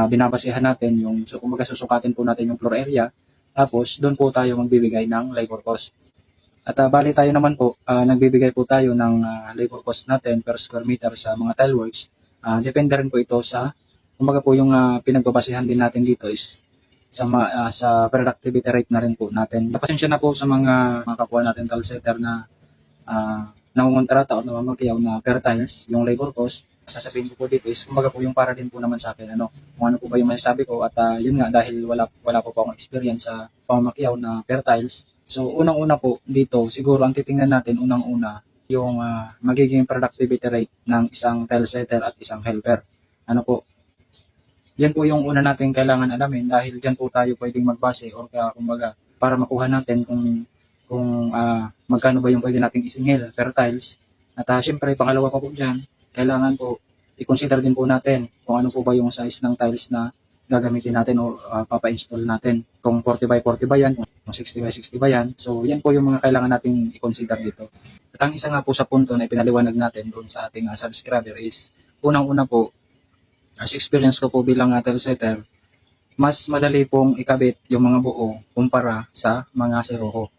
uh, binabasihan natin yung so kumbaga susukatin po natin yung floor area tapos doon po tayo magbibigay ng labor cost. At uh, bali tayo naman po, uh, nagbibigay po tayo ng uh, labor cost natin per square meter sa mga tile works. Uh, depende rin po ito sa kumbaga po yung uh, pinagbabasihan din natin dito is sa uh, sa productivity rate na rin po natin. Pasensya na po sa mga mga kapwa natin tile setter na uh, nangungontrata o namamagiyaw na per tiles, yung labor cost, sasabihin ko po dito is kumbaga po yung para din po naman sa akin ano kung ano po ba yung masasabi ko. At uh, yun nga dahil wala wala po po akong experience sa pamamakiyaw na per tiles. So unang-una po dito siguro ang titingnan natin unang-una yung uh, magiging productivity rate ng isang tile setter at isang helper. Ano po? Yan po yung una natin kailangan alamin dahil diyan po tayo pwedeng magbase o kaya kumbaga para makuha natin kung kung uh, magkano ba yung pwede nating isingil per tiles. At uh, syempre pangalawa pa po dyan kailangan po i-consider din po natin kung ano po ba yung size ng tiles na gagamitin natin o uh, papa-install natin. Kung 40 by 40 ba yan, kung 60 by 60 ba yan. So, yan po yung mga kailangan nating i-consider dito. At ang isa nga po sa punto na ipinaliwanag natin doon sa ating uh, subscriber is, unang-una po, as experience ko po bilang uh, setter, mas madali pong ikabit yung mga buo kumpara sa mga seroho.